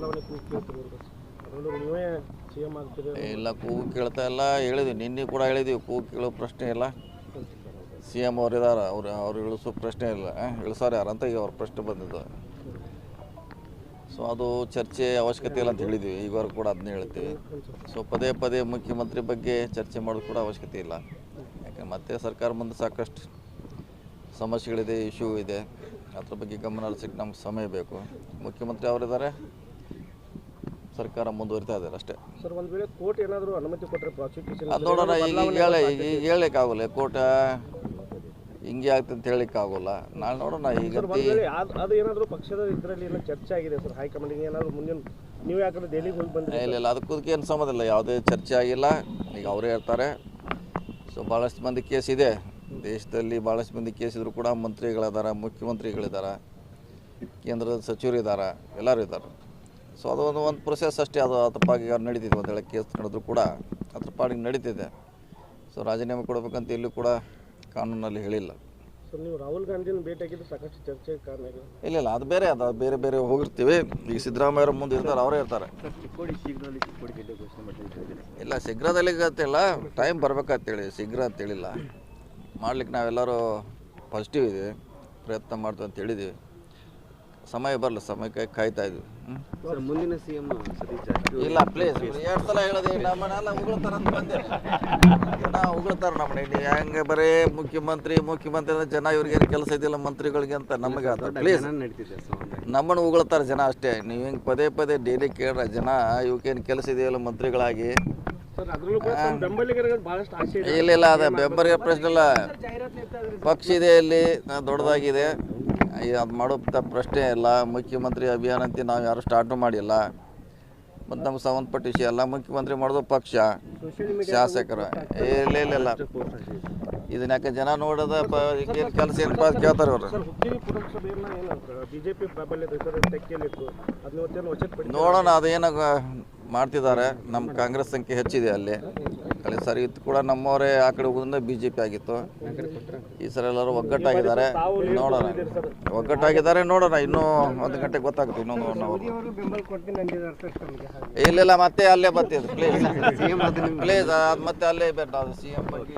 ಬದಲಾವಣೆ ಕೂಗು ಕೇಳ್ತಿರೋದು ಅದರಲ್ಲೂ ನೀವೇ ಸಿ ಎಂ ಆಗ್ತೀರಿ ಇಲ್ಲ ಕೂಗು ಕೇಳ್ತಾ ಇಲ್ಲ. ಹೇಳಿದ್ವಿ ನಿನ್ನೆ ಕೂಡ ಹೇಳಿದ್ವಿ ಕೂಗು ಕೇಳೋ ಪ್ರಶ್ನೆ ಇಲ್ಲ. ಸಿ ಎಂ ಅವ್ರು ಇದಾರೆ ಅವ್ರು ಅವ್ರು ಇಳಿಸೋ ಪ್ರಶ್ನೆ ಇಲ್ಲ. ಇಳಿಸೋರು ಯಾರು ಅಂತ ಈಗ ಅವ್ರ ಪ್ರಶ್ನೆ ಬಂದಿದ್ದು. ಸೊ ಅದು ಚರ್ಚೆ ಅವಶ್ಯಕತೆ ಇಲ್ಲ ಅಂತ ಹೇಳಿದ್ವಿ. ಈಗವರೆಗೂ ಕೂಡ ಅದನ್ನೇ ಹೇಳ್ತೀವಿ. ಸೊ ಪದೇ ಪದೇ ಮುಖ್ಯಮಂತ್ರಿ ಬಗ್ಗೆ ಚರ್ಚೆ ಮಾಡೋದು ಕೂಡ ಅವಶ್ಯಕತೆ ಇಲ್ಲ. ಯಾಕಂದ್ರೆ ಮತ್ತೆ ಸರ್ಕಾರ ಮುಂದೆ ಸಾಕಷ್ಟು ಸಮಸ್ಯೆಗಳಿದೆ ಇಶ್ಯೂ ಇದೆ. ಅದ್ರ ಬಗ್ಗೆ ಗಮನ ಹರಿಸಕ್ಕೆ ನಮ್ಗೆ ಸಮಯ ಬೇಕು. ಮುಖ್ಯಮಂತ್ರಿ ಅವರಿದ್ದಾರೆ. ಸರ್ಕಾರ ಮುಂದುವರಿತಾ ಇದೆ ಅಷ್ಟೇ. ಸರ್ ಒಂದು ವೇಳೆ ಕೋರ್ಟ್ ಏನಾದರೂ ಅನುಮತಿ ಕೊಟ್ಟರೆ ಪ್ರಾಸಿಕ್ಯೂಷನ್ ಅದು ನೋಡೋಣ ಈಗ ಹೇಳ ಈಗ ಹೇಳಲಿಕ್ಕಾಗಲ್ಲ ಕೋರ್ಟ್ ಹಿಂಗೆ ಆಗ್ತದೆ ಅಂತ ಹೇಳಲಿಕ್ಕಾಗಲ್ಲ. ನಾನು ನೋಡೋಣ ಈಗ ಅದು ಏನಾದರೂ ಪಕ್ಷದ ಇದರಲ್ಲಿ ಏನೋ ಚರ್ಚೆ ಆಗಿದೆ ಸರ್ ಹೈಕಮಾಂಡಿಗೆ ಏನಾದರೂ ಮುಂದಿನ ನೀವು ಯಾಕಂದ್ರೆ ದೆಹಲಿಗೆ ಹೋಗಿ ಬಂದ್ರಿ? ಇಲ್ಲ ಇಲ್ಲ ಅದಕ್ಕೆ ಏನು ಸಂಬಂಧ ಇಲ್ಲ ಯಾವುದೇ ಚರ್ಚೆ ಆಗಿಲ್ಲ. ಈಗ ಅವರೇ ಹೇಳ್ತಾರೆ ಸೊ ಭಾಳಷ್ಟು ಮಂದಿ ಕೇಸ್ ಇದೆ. ದೇಶದಲ್ಲಿ ಭಾಳಷ್ಟು ಮಂದಿ ಕೇಸ್ ಇದ್ರು ಕೂಡ ಮಂತ್ರಿಗಳಿದ್ದಾರೆ ಮುಖ್ಯಮಂತ್ರಿಗಳಿದ್ದಾರೆ ಕೇಂದ್ರದ ಸಚಿವರು ಇದ್ದಾರೆ ಎಲ್ಲರೂ ಇದ್ದಾರೆ ಸೊ ಅದು ಒಂದು ಒಂದು ಪ್ರೊಸೆಸ್ ಅಷ್ಟೇ. ಅದು ಅದ್ರ ಪಾಗಿ ಅವ್ರು ನಡೀತಿದೆ ಒಂದು ಹೇಳಿ ಕೇಸ್ ನಡೆದ್ರು ಕೂಡ ಅದ್ರ ಪಾಡಿಗೆ ನಡೀತಿದೆ. ಸೊ ರಾಜೀನಾಮೆ ಕೊಡಬೇಕಂತ ಇಲ್ಲೂ ಕೂಡ ಕಾನೂನಲ್ಲಿ ಹೇಳಿಲ್ಲ. ನೀವು ರಾಹುಲ್ ಗಾಂಧಿನ ಭೇಟಿಯಾಗಿದ್ದು ಸಾಕಷ್ಟು ಚರ್ಚೆ ಕಾರಣ ಇಲ್ಲ ಇಲ್ಲ ಅದು ಬೇರೆ ಅದು ಬೇರೆ ಬೇರೆ ಹೋಗಿರ್ತೀವಿ. ಈಗ ಸಿದ್ದರಾಮಯ್ಯವ್ರ ಮುಂದೆ ಇರ್ತಾರೆ ಅವರೇ ಇರ್ತಾರೆ. ಇಲ್ಲ ಶೀಘ್ರದಲ್ಲಿ ಗೊತ್ತಿಲ್ಲ ಟೈಮ್ ಬರ್ಬೇಕಂತೇಳಿ ಶೀಘ್ರ ಅಂತೇಳಿಲ್ಲ ಮಾಡ್ಲಿಕ್ಕೆ ನಾವೆಲ್ಲರೂ ಪಾಸಿಟಿವ್ ಇದೆ. ಪ್ರಯತ್ನ ಮಾಡ್ತೀವಿ ಅಂತ ಹೇಳಿದ್ದೀವಿ ಸಮಯ ಬರಲ್ಲ ಸಮಯಕ್ಕೆ ಕಾಯ್ತಾ ಇದ್ವಿ. ಸರ್ ಮುಂದಿನ ಸಿಎಂ ಇಲ್ಲ ಪ್ಲೀಸ್ ಎರಡು ಸಲ ಹೇಳೋದು ನಮ್ಮನ್ನೆಲ್ಲ ಉಗುಳ್ತಾರ ಅಂತ ಬಂದೆ. ಜನ ಉಗುಳ್ತಾರೆ ನಮ್ಮನೆ ಇಲ್ಲಿ ಹೆಂಗೆ ಬರೇ ಮುಖ್ಯಮಂತ್ರಿ ಮುಖ್ಯಮಂತ್ರಿ ಅಂದ್ರೆ ಜನ ಇವ್ರಿಗೇನು ಕೆಲಸ ಇದೆಯಲ್ಲ ಮಂತ್ರಿಗಳಿಗೆ ಅಂತ ನಮಗೆ ಅದು. ಪ್ಲೀಸ್ ನಮ್ಮನ್ನು ಉಗುಳ್ತಾರೆ ಜನ ಅಷ್ಟೇ. ನೀವು ಹಿಂಗೆ ಪದೇ ಪದೇ ಡೈಲಿ ಕೇಳ್ರ ಜನ ಇವಕ್ಕೇನು ಕೆಲಸ ಇದೆಯಲ್ಲ ಮಂತ್ರಿಗಳಾಗಿ. ಸರ್ ಅದರಲ್ಲೂ ಕೂಡ ಬೆಂಬಲಿಗರಿಗೆ ಭಾಳಷ್ಟು ಆಸೆ ಇದೆ. ಇಲ್ಲ ಇಲ್ಲ ಅದು ಬೆಂಬಲಿಗೆ ಪ್ರಶ್ನೆ ಇಲ್ಲ. ಪಕ್ಷ ಇದೆ ಇಲ್ಲಿ ದೊಡ್ಡದಾಗಿದೆ. ಅದು ಮಾಡೋ ಪ್ರಶ್ನೆ ಇಲ್ಲ. ಮುಖ್ಯಮಂತ್ರಿ ಅಭಿಯಾನ ಅಂತ ನಾವು ಯಾರು ಸ್ಟಾರ್ಟು ಮಾಡಿಲ್ಲ. ಮತ್ತು ನಮ್ಗೆ ಸಂಬಂಧಪಟ್ಟ ವಿಷಯ ಎಲ್ಲ ಮುಖ್ಯಮಂತ್ರಿ ಮಾಡೋದು ಪಕ್ಷ. ಶಾಸಕರು. ಇಲ್ಲ ಇಲ್ಲ ಇಲ್ಲ. ಇದನ್ನ ಯಾಕೆ ಜನ ನೋಡೋದ ಏನು ಕೆಲಸ ಏನಪ್ಪ ಅಂತ ಕೇಳ್ತಾರೆ ಅವರು? ನೋಡೋಣ ಅದೇನಾಗ ಮಾಡ್ತಿದ್ದಾರೆ. ನಮ್ಮ ಕಾಂಗ್ರೆಸ್ ಸಂಖ್ಯೆ ಹೆಚ್ಚಿದೆ ಅಲ್ಲಿ. ಅಲ್ಲಿ ಸರಿ ಇತ್ತು ಕೂಡ ನಮ್ಮವರೇ ಆ ಕಡೆ ಹೋಗೋದ್ರಿಂದ ಬಿ ಜೆ ಪಿ ಆಗಿತ್ತು. ಈ ಸರಿ ಎಲ್ಲರೂ ಒಗ್ಗಟ್ಟಾಗಿದ್ದಾರೆ. ನೋಡೋಣ. ಒಗ್ಗಟ್ಟಾಗಿದ್ದಾರೆ ನೋಡೋಣ. ಇನ್ನೂ ಒಂದು ಗಂಟೆಗೆ ಗೊತ್ತಾಗುತ್ತೆ ಇನ್ನೊಂದು ಒನ್ ಅವರ್ ಬೆಂಬಲ ಕೊಡ್ತೀನಿ ಅಂದಿದ್ದಾರೆ ಸರ್ ತಮಗೆ ಇಲ್ಲ ಇಲ್ಲ ಮತ್ತೆ ಅಲ್ಲೇ ಬರ್ತಿದ್ರು ಪ್ಲೀಸ್ ಪ್ಲೀಸ್ ಅದು ಮತ್ತೆ ಅಲ್ಲೇ ಬೇಡ ಅದು ಸಿ ಎಂ ಬಗ್ಗೆ